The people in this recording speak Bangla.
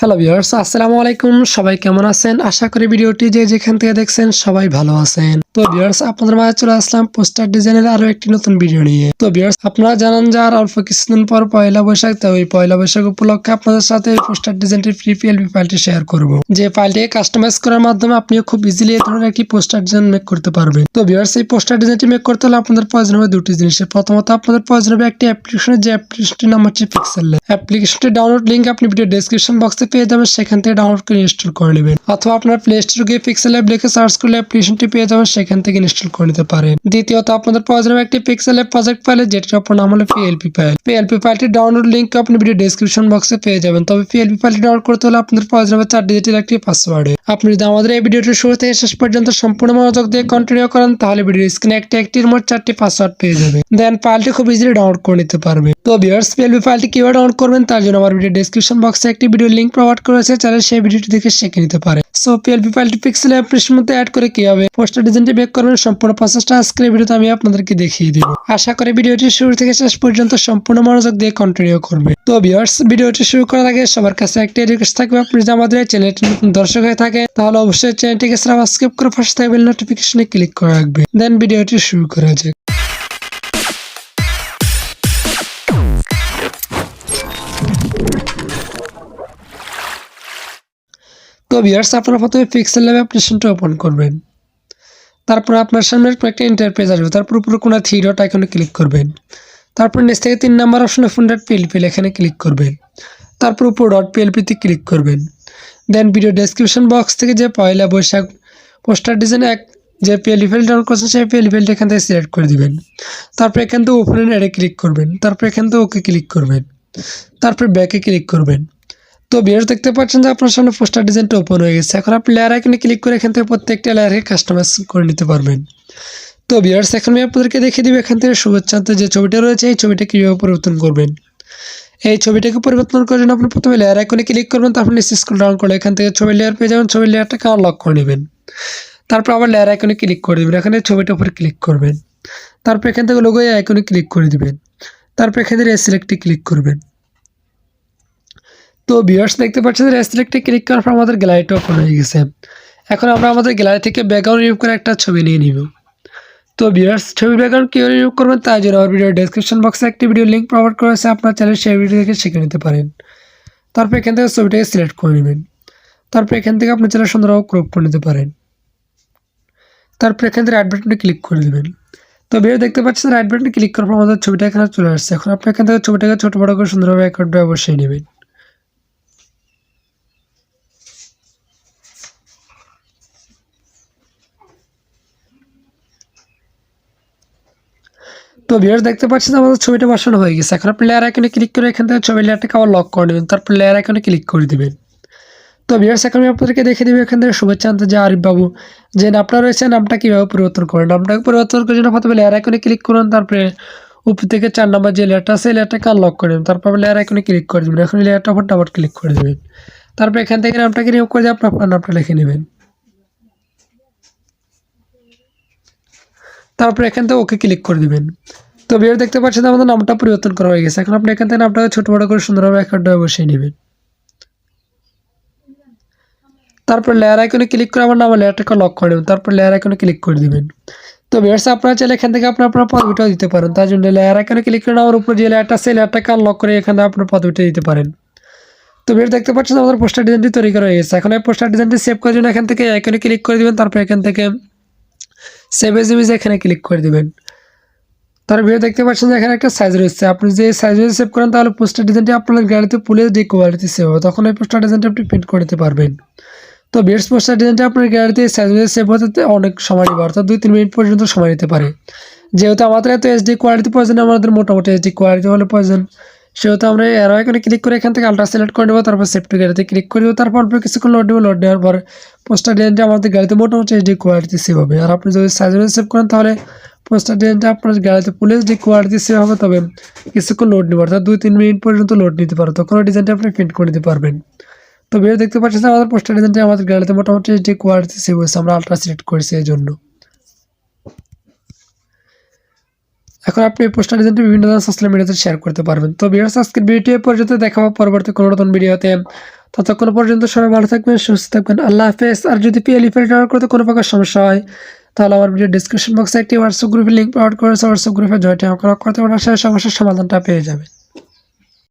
হ্যালো ভিউয়ার্স আসসালামু আলাইকুম। সবাই কেমন আছেন? আশা করি ভিডিওটি যে যেখান থেকে দেখছেন সবাই ভালো আছেন। তো ভিউয়ার্স আপনাদের মাঝে চলে আসলাম পোস্টার ডিজাইনের আরও একটি নতুন ভিডিও নিয়ে। তো ভিউয়ার্স আপনারা জানান যে আর অল্প কিছুদিন পর পয়লা বৈশাখ, তো ওই পয়লা বৈশাখ উপলক্ষে আপনাদের সাথে এই পোস্টার ডিজাইনটি ফ্রি পিএলপি ফাইলটি শেয়ার করব। যে ফাইলটিকে কাস্টমাইজ করার মাধ্যমে আপনিও খুব ইজিলি এই ধরনের একটি পোস্টার ডিজাইন মেক করতে পারবেন। তো ভিউয়ার্স এই পোস্টার ডিজাইনটি মেক করতে হলে আপনাদের প্রয়োজন হবে দুটি জিনিসের। প্রথমত, আপনাদের প্রয়োজন হবে একটি অ্যাপ্লিকেশনের যে অ্যাপ্লিকেশনটির নাম হচ্ছে পিক্সেল অ্যাপ্লিকেশনটি ডাউনলোড লিঙ্ক আপনি ভিডিও ডেসক্রিপশন বক্সে পেয়ে যাবেন, সেখান থেকে ডাউনলোড করে ইনস্টল করে নেবেন। অথবা আপনার প্লে স্টোর গিয়ে পিক্সেল অ্যাপ লিখে সার্চ করলে অ্যাপ্লিকেশনটি পেয়ে যাবেন, সেখান থেকে ইনস্টল করে নিতে পারেন। দ্বিতীয়ত, আপনাদের প্রয়োজন একটি পিক্সেল অ্যাপ প্রজেক্ট ফাইল যেটির অপর নাম হলো পিএলপি ফাইল পিএলপি ফাইলটি ডাউনলোড লিঙ্ক আপনি ভিডিও ডেসক্রিপশন বক্সে পেয়ে যাবেন। তবে পিএলপি ফাইলটি ডাউনলোড করতে হলে আপনাদের প্রয়োজন হবে চার ডিজিটের একটি পাসওয়ার্ডে আপনি যদি আমাদের এই ভিডিওটি শুরু থেকে শেষ পর্যন্ত সম্পূর্ণ মনোযোগ দিয়ে কন্টিনিউ করেন, তাহলে ভিডিও স্ক্রিনে একটি একটির মোট চারটি পাসওয়ার্ড পেয়ে যাবে দেন ফাইলটি খুব ইজিলি ডাউনলোড করে নিতে পারবে তো ভিউয়ার্স পিএলপি ফাইলটি কীভাবে ডাউনলোড করবেন, তার জন্য আমার ভিডিও ডেসক্রিপশন বক্সে একটি ভিডিও লিঙ্ক প্রোভাইড করেছে, চাইলে সেই ভিডিওটি দেখে শিখে নিতে পারে। সো পিএলপি ফাইলটি পিক্সেল অ্যাপ্লিকেশন মধ্যে অ্যাড করে কীভাবে পোস্টার ডিজাইনটি বেক করবেন, সম্পূর্ণ প্রসেসটা আজকের ভিডিওতে আমি আপনাদেরকে দেখিয়ে দিব। আশা করি ভিডিওটি শুরু থেকে শেষ পর্যন্ত সম্পূর্ণ মনোযোগ দিয়ে কন্টিনিউ করবে। তো ভিউয়ার্স ভিডিওটি শুরু করার আগে সবার কাছে একটা রিকোয়েস্ট থাকবে, আপনি যদি আমাদের চ্যানেলটি নতুন দর্শক হয়ে থাকে তাহলে অবশ্যই চ্যানেলটিকে সাবস্ক্রাইব করে পাশে থাকবে নোটিফিকেশনে ক্লিক করে রাখবে দেন ভিডিওটি শুরু করা যাক। তো ভিউয়ার্স আপনারা প্রথমে পিক্সেল ল্যাব অ্যাপ্লিকেশনটা ওপেন করবেন। তারপর আপনার সামনে একটা ইন্টারপেজ আসবে। তারপর উপরে কোনো থ্রি ডট আইকনে ক্লিক করবেন। তারপর নিচ থেকে তিন নাম্বার অপশনে ফোন ডট পিএলপি এখানে ক্লিক করবেন। তারপর উপর ডট পিএলপিতে ক্লিক করবেন। দেন ভিডিও ডেসক্রিপশন বক্স থেকে যে পয়লা বৈশাখ পোস্টার ডিজাইন এক যে পিএলপি ফাইল ডাউনলোড করছেন, সেই পিএলপি ফাইলটা এখান থেকে সিলেক্ট করে দিবেন। তারপর এখান থেকে ওপেন এডে ক্লিক করবেন। তারপর এখান থেকে ওকে ক্লিক করবেন। তারপর ব্যাকে ক্লিক করবেন। তো ভিউয়ার্স, দেখতে পাচ্ছেন যে আপনার সামনে পোস্টার ডিজাইনটা ওপেন হয়ে গেছে। এখন আপনি লেয়ার আইকনে ক্লিক করে এখান থেকে প্রত্যেকটা লেয়ারকে কাস্টমাইজ করে নিতে পারবেন। তো ভিউয়ার্স, এখন আমি আপনাদেরকে দেখিয়ে দিব এখান থেকে শুভেচ্ছাতে যে ছবিটা রয়েছে, এই ছবিটা কীভাবে পরিবর্তন করবেন। এই ছবিটাকে পরিবর্তন করার জন্য আপনি প্রথমে লেয়ার আইকনে ক্লিক করবেন, তারপর নিচে স্ক্রল ডাউন করে এখান থেকে ছবির লেয়ার পেয়ে যাবেন, ছবির লেয়ারটাকে আনলক করে নেবেন। তারপর আবার লেয়ার আইকনে ক্লিক করে দেবেন, এখানে ছবিটার উপরে ক্লিক করবেন। তারপর এখান থেকে লোগো আইকনে ক্লিক করে দিবেন। তারপর এখান থেকে সিলেক্টে ক্লিক করবেন। তো ভিউয়ার্স দেখতে পাচ্ছেন যে সিলেক্টে ক্লিক করার পর আমাদের গ্যালারিটা ওপেন হয়ে গেছে। এখন আমরা আমাদের গ্যালারি থেকে ব্যাকগ্রাউন্ড রিমুভ করে একটা ছবি নিয়ে নিব। তো ভিউয়ার্স ছবি ব্যাকগ্রাউন্ড কীভাবে রিমুভ করবেন তার জন্য আমার ভিডিও ডেসক্রিপশন বক্সে একটি ভিডিও লিঙ্ক প্রোভাইড করেছে আপনার চ্যানেল সেই ভিডিও থেকে শিখে নিতে পারেন। তারপর এখান থেকে ছবিটাকে সিলেক্ট করে নেবেন। তারপর এখান থেকে আপনি চ্যানেল সুন্দরভাবে ক্রপ করে নিতে পারেন। তারপর এখান থেকে রাইট ক্লিক করে দেবেন। তো ভিডিও দেখতে পাচ্ছেন রাইট বাটনে ক্লিক করার পর আমাদের ছবিটা এখানে চলে আসছে। এখন আপনি এখান থেকে ছবিটাকে ছোটো বড়ো করে সুন্দরভাবে অ্যাকাউন্টে বসিয়ে নেবেন। তো ভিউয়ার্স দেখতে পাচ্ছেন আমাদের ছবিটা বসানো হয়ে গেছে। এখন আপনি লেয়ার আইকনে ক্লিক করে এখান থেকে ছবি লেয়ারটাকে আবার লক করে নেবেন, তারপর লেয়ার আইকনে ক্লিক করে দিবেন। তো ভিউয়ার্স এখন আমি আপনাদেরকে দেখে দেবো এখান থেকে শুভেচ্ছা আনতে যে আরিফ বাবু, যে নামটা রয়েছে, নামটা কীভাবে পরিবর্তন করেন নামটাকে পরিবর্তন করার জন্য প্রথমে লেয়ার আইকনে ক্লিক করুন, তারপরে উপর থেকে চার নাম্বার যে লেয়ারটা আছে লেয়ারটাকে আনলক করে দেবেন তারপর লেয়ার আইকনে ক্লিক করে দেবেন। এখন লেয়ারটা উপর ডাবল ক্লিক করে দেবেন। তারপর এখান থেকে নামটাকে রিমুভ করে দিয়ে আপনার নামটা লিখে নেবেন। তারপর এখান থেকে ওকে ক্লিক করে দিবেন। তো ভিডিও দেখতে পাচ্ছেন আমাদের নামটা পরিবর্তন করা হয়ে গেছে। এখন আপনি এখান থেকে নামটাকে ছোটো বড়ো করে সুন্দরভাবে অ্যাকাউন্টে বসিয়ে নেবেন। তারপর লেয়ার আইকনে ক্লিক করে আমার নাম লেয়ারটাকে লক করে নেবেন। তারপর লেয়ার আইকনে ক্লিক করে দিবেন। তো ভিউয়ার্স আপনারা চাইলে এখান থেকে আপনার আপনার পদবিটাও দিতে পারেন। তার জন্য লেয়ার আইকনে ক্লিক করে আমার উপর যে লেয়ারটা সেই লেয়ারটাকে আনলক করে এখানে আপনার পদবিটা দিতে পারেন। তো ভিডিও দেখতে পাচ্ছেন আমাদের পোস্টার ডিজাইনটি তৈরি করা হয়ে গেছে। এখন এই পোস্টার ডিজাইনটি সেভ করার জন্য এখান থেকে আইকনে ক্লিক করে দিবেন। তারপর এখান থেকে সেভ এজ ইমেজ এখানে ক্লিক করে দেবেন। তার ভিডিও দেখতে পাচ্ছেন যে এখানে একটা সাইজ রয়েছে। আপনি যে সাইজ সেভ করেন, তাহলে পোস্টার ডিজাইনটি আপনার গ্যালারিতে পুলে যে কোয়ালিটি সেভ হবে। তখন এই পোস্টার ডিজাইনটি আপনি প্রিন্ট করে পারবেন। তো বিয়ার্স পোস্টার ডিজাইনটি আপনার গ্যালারিতে সাইজ সেভ হতে অনেক সময় নেবে। অর্থাৎ দুই, তিন মিনিট পর্যন্ত সময় নিতে পারে। যেহেতু আমাদের এত এইচডি কোয়ালিটি প্রয়োজন, আমাদের মোটামুটি এইচডি কোয়ালিটি হলে প্রয়োজন। সেহেতু আমরা এরো এখানে ক্লিক করে এখান থেকে আলট্রা সিলেক্ট করে নেব, তারপর সেফটি গ্যালারিতে ক্লিক করে দেবো তারপর অল্প কিছুক্ষণ লোড নেব লোড নেওয়ার পর পোস্টার ডিজাইনটা আমাদের গাড়িতে মোটামুটি এইচডি কোয়ালিটি সেভ হবে। আর আপনি যদি সাইজ সেভ করেন তাহলে পোস্টার ডিজাইনটা আপনার গাড়িতে পুলে যে কোয়ালিটি সেভ হবে, তবে কিছুক্ষণ লোড নেব, অর্থাৎ দুই তিন মিনিট পর্যন্ত লোড নিতে পারো তখন ডিজাইনটা আপনি প্রিন্ট করে নিতে পারবেন। তো ভিডিও দেখতে পাচ্ছেন আমাদের পোস্টার ডিজাইনটা আমাদের গাড়িতে মোটামুটি যে কোয়ালিটি সেভ হয়েছে, আমরা আলট্রা সিলেক্ট করেছি এই জন্য। এখন আপনি এই পোস্টার ডিজাইনটি বিভিন্ন ধরনের সোশ্যাল মিডিয়াতে শেয়ার করতে পারবেন। তো ভিডিও আজকের ভিডিও পর্যন্ত দেখাবো পরবর্তী কোনো নতুন ভিডিওতে ততক্ষণ পর্যন্ত সবাই ভালো থাকবেন, সুস্থ থাকবেন। আল্লাহ হাফেজ। আর যদি পিএলই ফেল ডাউনলোড করতে কোনো প্রকার সমস্যা হয়, তাহলে আমার ভিডিও ডিসক্রিপশন বক্সে একটি হোয়াটসঅ্যাপ গ্রুপের লিঙ্ক প্রোভাইড করেছে হোয়াটসঅ্যাপ গ্রুপে জয়েন করা করতে পারেন সেই সমস্যার সমাধানটা পেয়ে যাবেন।